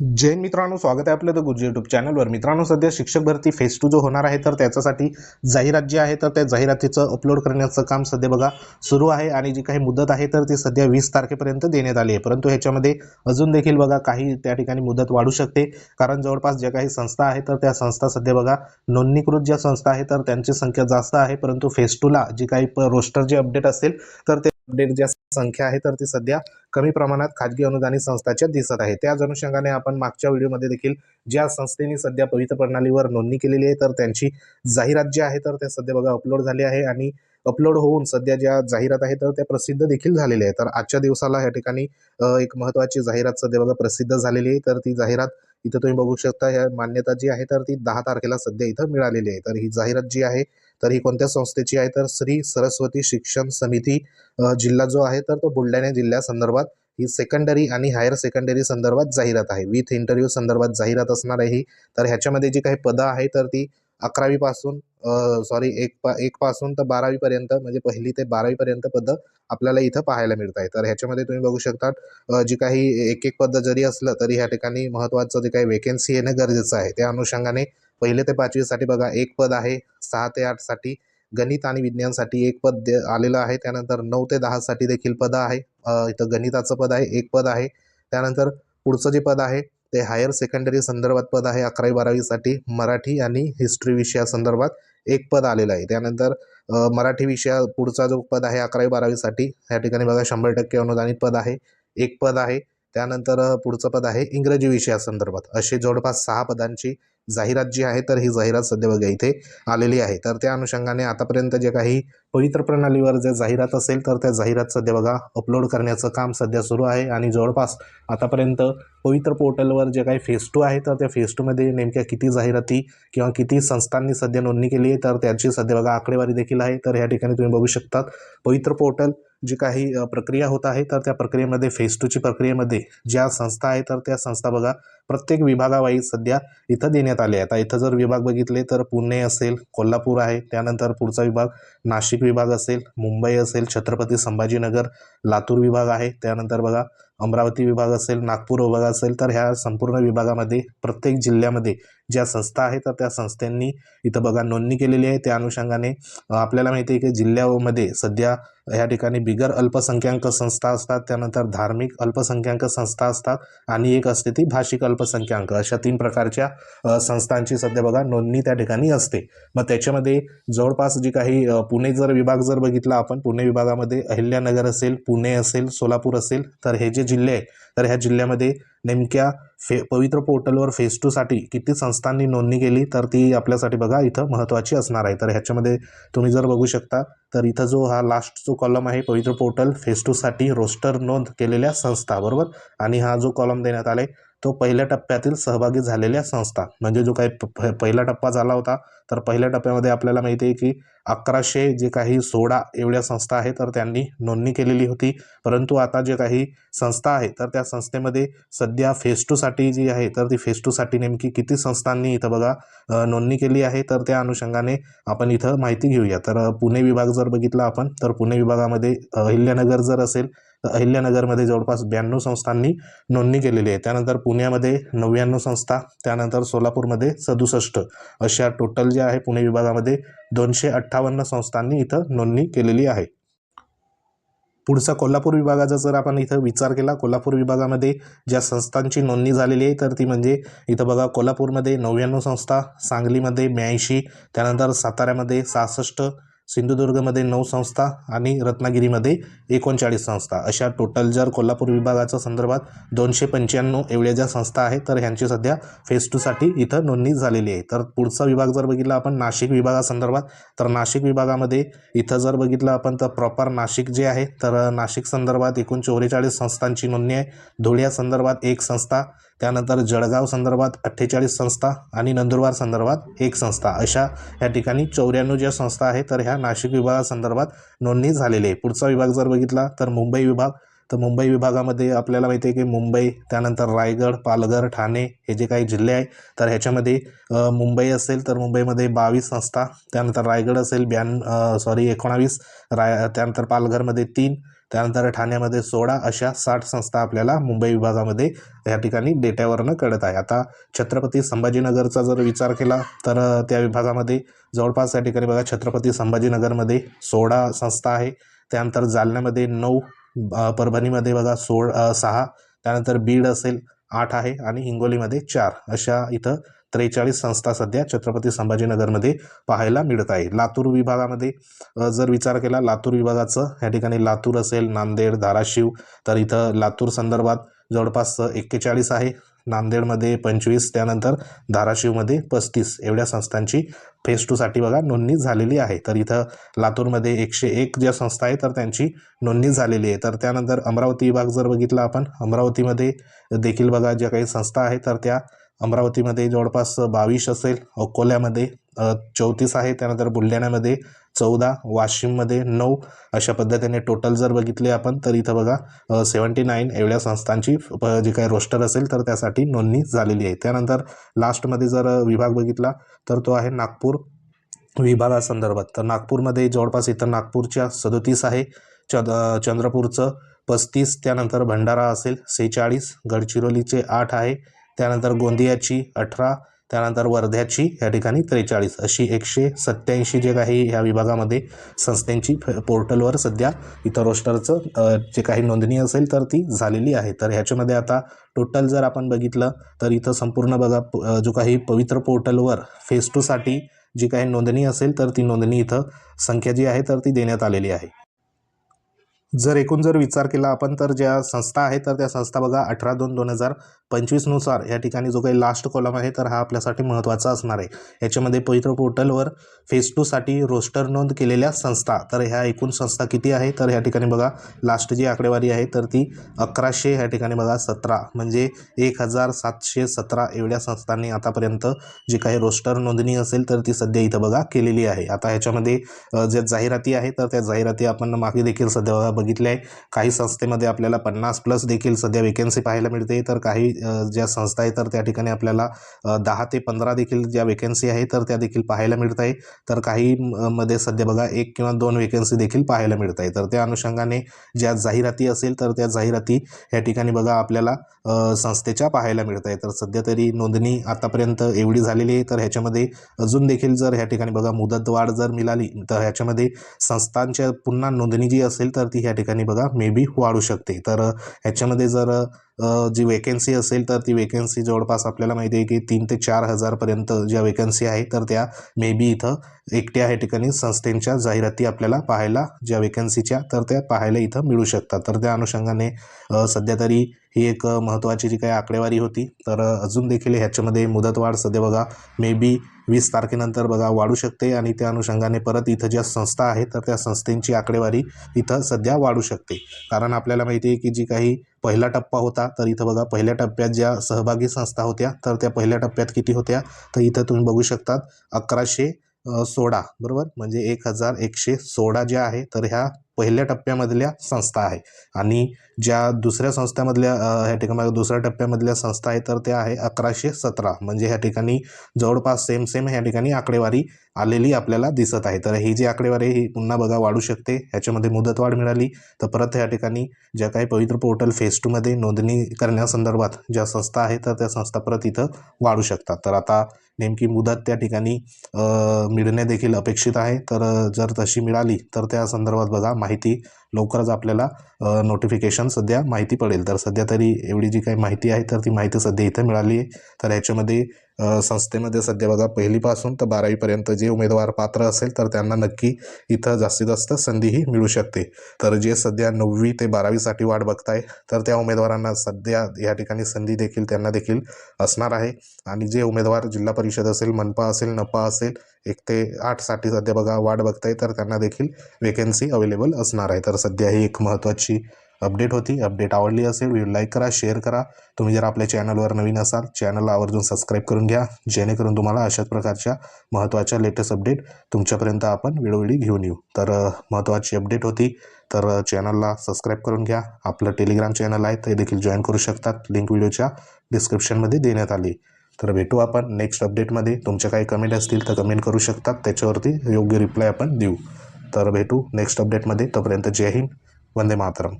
जैन मित्रांनो स्वागत आहे आपलं द गुरुजी युट्यूब चॅनलवर मित्रांनो सध्या शिक्षक भरती फेस टू जो होणार आहे तर त्याच्यासाठी जाहिरात जी आहे तर त्या जाहिरातीचं अपलोड करण्याचं काम सध्या बघा सुरू आहे आणि जी काही मुदत आहे तर ती सध्या वीस तारखेपर्यंत देण्यात आली आहे. परंतु ह्याच्यामध्ये अजून देखील बघा काही त्या ठिकाणी मुदत वाढू शकते. कारण जवळपास ज्या काही संस्था आहे तर त्या संस्था सध्या बघा नोंदणीकृत ज्या संस्था आहे तर त्यांची संख्या जास्त आहे. परंतु फेस टूला जी काही रोस्टर जे अपडेट असेल तर ते अपडेट ज्या संख्या आहे तर ती सध्या कमी प्रमाणात खाजगी अनुदानित संस्थाच्या दिसत आहे. त्याच अनुषंगाने आपण मागच्या व्हिडिओमध्ये देखील ज्या संस्थेने सध्या पवित्र प्रणालीवर नोंदणी केलेली आहे तर त्यांची जाहिरात जी आहे तर त्या सध्या बघा अपलोड झाली आहे आणि अपलोड होऊन सध्या ज्या जाहिरात आहे तर त्या प्रसिद्ध देखील झालेल्या आहे तर आजच्या दिवसाला या ठिकाणी एक महत्त्वाची जाहिरात सध्या बघा प्रसिद्ध झालेली आहे. तर ती जाहिरात इथं तुम्ही बघू शकता या मान्यता जी आहे तर ती दहा तारखेला सध्या इथं मिळालेली आहे. तर ही जाहिरात जी आहे तर ही कोणत्या संस्थेची आहे? तर श्री सरस्वती शिक्षण समिती जिल्हा जो आहे तर तो बुलढाणा जिल्ह्यासंदर्भात ही सेकंडरी आणि हायर सेकंडरी संदर्भात जाहिरात आहे. विथ इंटरव्ह्यू संदर्भात जाहिरात असणार आहे ही. तर ह्याच्यामध्ये जी काही पदं आहे तर ती अकरावीपासून सॉरी एक पा एक पासून तर बारावीपर्यंत म्हणजे पहिली ते बारावीपर्यंत पदं आपल्याला इथं पाहायला मिळत आहे तर ह्याच्यामध्ये तुम्ही बघू शकता जी काही एक एक पद जरी असलं तरी ह्या ठिकाणी महत्त्वाचं जे काही वेकेन्सी येणं गरजेचं आहे. त्या अनुषंगाने पहिले ते पाचवीसाठी बघा एक पद आहे सहा ते आठसाठी गणित आणि विज्ञानसाठी एक पद आलेलं आहे. त्यानंतर नऊ ते दहासाठी देखील पद आहे. इथं गणिताचं पद आहे एक पद आहे. त्यानंतर पुढचं जे पद आहे ते हायर सेकंडरी संदर्भात पद आहे अकरावी बारावीसाठी मराठी आणि हिस्ट्री विषयासंदर्भात एक पद आलेलं आहे. त्यानंतर मराठी विषया पुढचा जो पद आहे अकरावी बारावीसाठी या ठिकाणी बघा शंभर टक्के अनुदानित पद आहे. एक पद आहे. त्यानंतर पुढचं पद आहे इंग्रजी विषयासंदर्भात असे जवळपास सहा पदांची जाहिरात जी आहे तर ही जाहिरात सध्या बघा इथे आलेली आहे. तर त्या अनुषंगाने आतापर्यंत जे काही पवित्र प्रणालीवर जे जाहिरात असेल तर त्या जाहिरात सध्या बघा अपलोड करण्याचं काम सध्या सुरू आहे. आणि जवळपास आतापर्यंत पवित्र पोर्टलवर जे काही फेस टू आहे तर त्या फेस टूमध्ये नेमक्या किती जाहिराती किंवा किती संस्थांनी सध्या नोंदणी केली आहे तर त्याची सध्या बघा आकडेवारी देखील आहे. तर या ठिकाणी तुम्ही बघू शकतात पवित्र पोर्टल जी काही प्रक्रिया होत आहे तर त्या प्रक्रियेमध्ये फेस टूची प्रक्रियेमध्ये ज्या संस्था आहे तर त्या संस्था बघा प्रत्येक विभागावाईज सध्या इथं देण्यात आले आहेत. आता इथं जर विभाग बघितले तर पुणे असेल कोल्हापूर आहे. त्यानंतर पुढचा विभाग नाशिक विभाग असेल मुंबई असेल छत्रपती संभाजीनगर लातूर विभाग आहे. त्यानंतर बघा अमरावती विभाग असेल नागपूर विभाग असेल तर ह्या संपूर्ण विभागामध्ये प्रत्येक जिल्ह्यामध्ये ज्या संस्था आहेत तर त्या संस्थांनी इथं बघा नोंदणी केलेली आहे. त्या अनुषंगाने आपल्याला माहिती आहे की जिल्ह्यामध्ये सध्या ह्या ठिकाणी बिगर अल्पसंख्याक संस्था असतात. त्यानंतर धार्मिक अल्पसंख्याक संस्था असतात आणि एक असते ती भाषिक अल्प अल्पसंख्याक अशा तीन प्रकारच्या संस्थांची सध्या बघा नोंदणी त्या ठिकाणी असते. मग त्याच्यामध्ये जवळपास जी काही पुणे जर विभाग जर बघितला आपण पुणे विभागामध्ये अहिल्यानगर असेल पुणे असेल सोलापूर असेल तर हे जे जिल्हे आहे तर ह्या जिल्ह्यामध्ये नेमक्या फे पवित्र पोर्टलवर फेस टूसाठी किती संस्थांनी नोंदणी केली तर ती आपल्यासाठी बघा इथं महत्त्वाची असणार आहे. तर ह्याच्यामध्ये तुम्ही जर बघू शकता तर इथं जो हा लास्ट जो कॉलम आहे पवित्र पोर्टल फेस टूसाठी रोस्टर नोंद केलेल्या संस्था बरोबर? आणि हा जो कॉलम देण्यात आला आहे तो पहिल्या टप्प्यातील सहभागी झालेल्या संस्था म्हणजे जो काही प- पहिला टप्पा झाला होता तर पहिल्या टप्प्यामध्ये आपल्याला माहिती आहे की अकराशे जे काही सोळा एवढ्या संस्था आहे तर त्यांनी नोंदणी केलेली होती. परंतु आता जे काही संस्था आहे तर त्या संस्थेमध्ये सध्या फेस टूसाठी जी आहे तर ती फेस टूसाठी नेमकी किती संस्थांनी इथं बघा नोंदणी केली आहे तर त्या अनुषंगाने आपण इथं माहिती घेऊया. तर पुणे विभाग जर बघितला आपण तर पुणे विभागामध्ये अहिल्यानगर जर असेल अहिल्यानगरमध्ये जवळपास ब्याण्णव संस्थांनी नोंदणी केलेली आहे. त्यानंतर पुण्यामध्ये नव्याण्णव संस्था त्यानंतर सोलापूरमध्ये सदुसष्ट. अशा टोटल जे आहे पुणे विभागामध्ये दोनशे अठ्ठावन्न संस्थांनी इथं नोंदणी केलेली आहे. पुढचा कोल्हापूर विभागाचा जर आपण इथं विचार केला कोल्हापूर विभागामध्ये ज्या संस्थांची नोंदणी झालेली आहे तर ती म्हणजे इथं बघा कोल्हापूरमध्ये नव्याण्णव संस्था सांगलीमध्ये ब्याऐंशी त्यानंतर साताऱ्यामध्ये सहासष्ट सिंधुदुर्गमध्ये नऊ संस्था आणि रत्नागिरीमध्ये एकोणचाळीस संस्था. अशा टोटल जर कोल्हापूर विभागाच्या संदर्भात दोनशे पंच्याण्णव एवढ्या ज्या संस्था आहेत तर ह्यांची सध्या फेस टूसाठी इथं नोंदणी झालेली आहे. तर पुढचा विभाग जर बघितला आपण नाशिक विभागासंदर्भात तर नाशिक विभागामध्ये इथं जर बघितलं आपण तर प्रॉपर नाशिक जे आहे तर नाशिक संदर्भात एकूण चौवेचाळीस संस्थांची नोंदणी आहे. धुळ्या संदर्भात एक संस्था त्यानंतर जळगाव संदर्भात अठ्ठेचाळीस संस्था आणि नंदुरबार संदर्भात एक संस्था. अशा या ठिकाणी चौऱ्याण्णव ज्या संस्था आहेत तर ह्या नाशिक विभागासंदर्भात नोंदणी झालेली आहे. पुढचा विभाग जर बघितला तर मुंबई विभाग. तर मुंबई विभागामध्ये आपल्याला माहिती आहे की मुंबई त्यानंतर रायगड पालघर ठाणे हे जे काही जिल्हे आहे तर ह्याच्यामध्ये मुंबई असेल तर मुंबईमध्ये बावीस संस्था. त्यानंतर रायगड असेल ब्याण्णव सॉरी एकोणावीस. राय त्यानंतर पालघरमध्ये तीन. त्यानंतर ठाण्यामध्ये सोळा अशा साठ संस्था आपल्याला मुंबई विभागामध्ये या ठिकाणी डेट्यावरनं कळत आहे. आता छत्रपती संभाजीनगरचा जर विचार केला तर त्या विभागामध्ये जवळपास या ठिकाणी बघा छत्रपती संभाजीनगरमध्ये सोळा संस्था आहे. त्यानंतर जालन्यामध्ये नऊ परभणीमध्ये बघा सोळ सहा त्यानंतर बीड असेल आठ आहे आणि हिंगोलीमध्ये चार अशा इथं त्रेचाळीस संस्था सध्या छत्रपती संभाजीनगरमध्ये पाहायला मिळत आहे. लातूर विभागामध्ये जर विचार केला लातूर विभागाचं या ठिकाणी लातूर असेल नांदेड धाराशिव तर इथं लातूर संदर्भात जवळपास एक्केचाळीस आहे. नांदेडमध्ये पंचवीस त्यानंतर धाराशिवमध्ये पस्तीस एवढ्या संस्थांची फेज टूसाठी बघा नोंदणी झालेली आहे. तर इथं लातूरमध्ये एकशे एक ज्या संस्था आहे तर त्यांची नोंदणी झालेली आहे. तर त्यानंतर अमरावती विभाग जर बघितला आपण अमरावतीमध्ये देखील बघा ज्या काही संस्था आहे तर त्या अमरावतीमध्ये जवळपास बावीस असेल. अकोल्यामध्ये चौतीस आहे. त्यानंतर बुलढाण्यामध्ये चौदा वाशिममध्ये नऊ. अशा पद्धतीने टोटल जर बघितले आपण तर इथं बघा सेवन्टी नाईन एवढ्या संस्थांची प- जी काही रोस्टर असेल तर त्यासाठी नोंदणी झालेली आहे. त्यानंतर लास्टमध्ये जर विभाग बघितला तर तो आहे नागपूर विभागासंदर्भात. तर नागपूरमध्ये जवळपास इथं नागपूरच्या सदोतीस आहे. चंद चंद्रपूरचं पस्तीस. त्यानंतर भंडारा असेल सेहेचाळीस. गडचिरोलीचे आठ आहे. त्यानंतर गोंदियाची अठरा त्यानंतर वर्ध्याची या ठिकाणी त्रेचाळीस. अशी एकशे सत्त्याऐंशी जे काही ह्या विभागामध्ये संस्थांची फ- पोर्टलवर सध्या इथं रोस्टरचं जे काही नोंदणी असेल तर ती झालेली आहे. तर ह्याच्यामध्ये आता टोटल जर आपण बघितलं तर इथं संपूर्ण बघा जो काही पवित्र पोर्टलवर फेस टूसाठी जी काही नोंदणी असेल तर ती नोंदणी इथं संख्या जी आहे तर ती देण्यात आलेली आहे. जर एकूण जर विचार केला आपण तर ज्या संस्था आहेत तर त्या संस्था बघा अठरा दोन दोन हजार पंचवीसनुसार या ठिकाणी जो काही लास्ट कॉलम आहे तर हा आपल्यासाठी महत्त्वाचा असणार आहे. याच्यामध्ये पवित्र पोर्टलवर फेज टूसाठी रोस्टर नोंद केलेल्या संस्था तर ह्या एकूण संस्था किती आहे? तर ह्या ठिकाणी बघा लास्ट जी आकडेवारी आहे तर ती अकराशे ह्या ठिकाणी बघा सतरा. म्हणजे एक हजार सातशे सतरा एवढ्या संस्थांनी आतापर्यंत जी काही रोस्टर नोंदणी असेल तर ती सध्या इथं बघा केलेली आहे. आता ह्याच्यामध्ये ज्या जाहिराती आहे तर त्या जाहिराती आपण मागे देखील सध्या बघा बघितले आहे काही संस्थेमध्ये आपल्याला पन्नास प्लस देखील सध्या वेकन्सी पाहायला मिळते. तर काही ज्या संस्था आहे तर त्या ठिकाणी आपल्याला दहा ते पंधरा देखील ज्या वेकन्सी आहे तर त्या देखील पाहायला मिळत आहे. तर काही म- मध्ये सध्या बघा एक किंवा दोन वेकन्सी देखील पाहायला मिळत आहे. तर त्या अनुषंगाने ज्या जाहिराती असेल तर त्या जाहिराती या ठिकाणी बघा आपल्याला संस्थेच्या पाहायला मिळत आहे. तर सध्या तरी नोंदणी आतापर्यंत एवढी झालेली आहे. तर ह्याच्यामध्ये अजून देखील जर ह्या ठिकाणी बघा मुदतवाढ जर मिळाली तर ह्याच्यामध्ये संस्थांच्या पुन्हा नोंदणी जी असेल तर ती ह्या ठिकाणी बघा मे बी वाढू शकते. तर ह्याच्यामध्ये जर जी वेकेन्सी असेल तर ती वेकेन्सी जवळपास आपल्याला माहिती आहे की तीन ते चार हजारपर्यंत ज्या वेकन्सी आहे तर त्या मे बी इथं एकट्या ह्या ठिकाणी संस्थेच्या जाहिराती आपल्याला पाहायला ज्या वेकन्सीच्या तर त्या पाहायला इथं मिळू शकतात. तर त्या अनुषंगाने सध्या तरी ही एक महत्त्वाची जी काही आकडेवारी होती तर अजून देखील ह्याच्यामध्ये मुदतवाढ सध्या बघा मे बी वीस तारखेनंतर बघा वाढू शकते आणि त्या अनुषंगाने परत इथं ज्या संस्था आहेत तर त्या संस्थेची आकडेवारी इथं सध्या वाढू शकते. कारण आपल्याला माहिती आहे की जी काही पहिला टप्पा होता. तर इथं बघा पहिल्या टप्प्यात ज्या सहभागी संस्था होत्या तर त्या पहिल्या टप्प्यात किती होत्या? तर इथं तुम्ही बघू शकतात अकराशे सोळा बरोबर? म्हणजे एक हजार एकशे सोळा ज्या आहे तर ह्या पहिल्या टप्प्यामधल्या संस्था आहे. आणि ज्या दुसऱ्या संस्थामधल्या ह्या ठिकाणी दुसऱ्या टप्प्यामधल्या संस्था आहे तर त्या आहे अकराशे सतरा. म्हणजे ह्या ठिकाणी जवळपास सेम सेम ह्या ठिकाणी आकडेवारी आलेली आपल्याला दिसत आहे. तर ही जी आकडेवारी आहे ही पुन्हा बघा वाढू शकते. ह्याच्यामध्ये मुदतवाढ मिळाली. तर परत ह्या ठिकाणी ज्या काही पवित्र पोर्टल फेस टूमध्ये नोंदणी करण्यासंदर्भात ज्या संस्था आहेत तर त्या संस्था परत इथं वाढू शकतात. तर आता नेमकी मुदत त्या ठिकाणी मिळणे देखील अपेक्षित आहे. तर जर तशी मिळाली तर त्या संदर्भात बघा माहिती लवकरच आपल्याला नोटिफिकेशन सध्या माहिती पडेल. तर सध्या तरी एवढी जी काही माहिती आहे तर ती माहिती सध्या इथं मिळाली आहे. तर ह्याच्यामध्ये संस्थेमध्ये सध्या बघा पहिलीपासून तर बारावीपर्यंत जे उमेदवार पात्र असेल तर त्यांना नक्की इथं जास्तीत जास्त संधीही मिळू शकते. तर जे सध्या नववी ते बारावीसाठी वाट बघताय तर त्या उमेदवारांना सध्या या ठिकाणी संधी देखील त्यांना देखील असणार आहे. आणि जे उमेदवार जिल्हा परिषद असेल मनपा असेल नपा असेल एक ते आठसाठी सध्या बघा वाट बघताय तर त्यांना देखील वेकन्सी अवेलेबल असणार आहे. तर सध्या ही एक महत्त्वाची अपडेट होती. अपडेट आवडली असेल व्हिडिओ लाईक करा शेअर करा. तुम्ही जर आपल्या चॅनलवर नवीन असाल चॅनलला आवर्जून सबस्क्राईब करून घ्या. जेणेकरून तुम्हाला अशाच प्रकारच्या महत्त्वाच्या लेटेस्ट अपडेट तुमच्यापर्यंत आपण वेळोवेळी घेऊन येऊ. तर महत्त्वाची अपडेट होती. तर चॅनलला सबस्क्राईब करून घ्या. आपलं टेलिग्राम चॅनल आहे ते देखील जॉईन करू शकतात. लिंक व्हिडिओच्या डिस्क्रिप्शनमध्ये देण्यात आली. तर भेटू आपण नेक्स्ट अपडेटमध्ये तुमच्या काही कमेंट असतील तर कमेंट करू शकतात. त्याच्यावरती योग्य रिप्लाय आपण देऊ. तर भेटू नेक्स्ट अपडेटमध्ये तोपर्यंत जय हिंद. वंदे मातरम.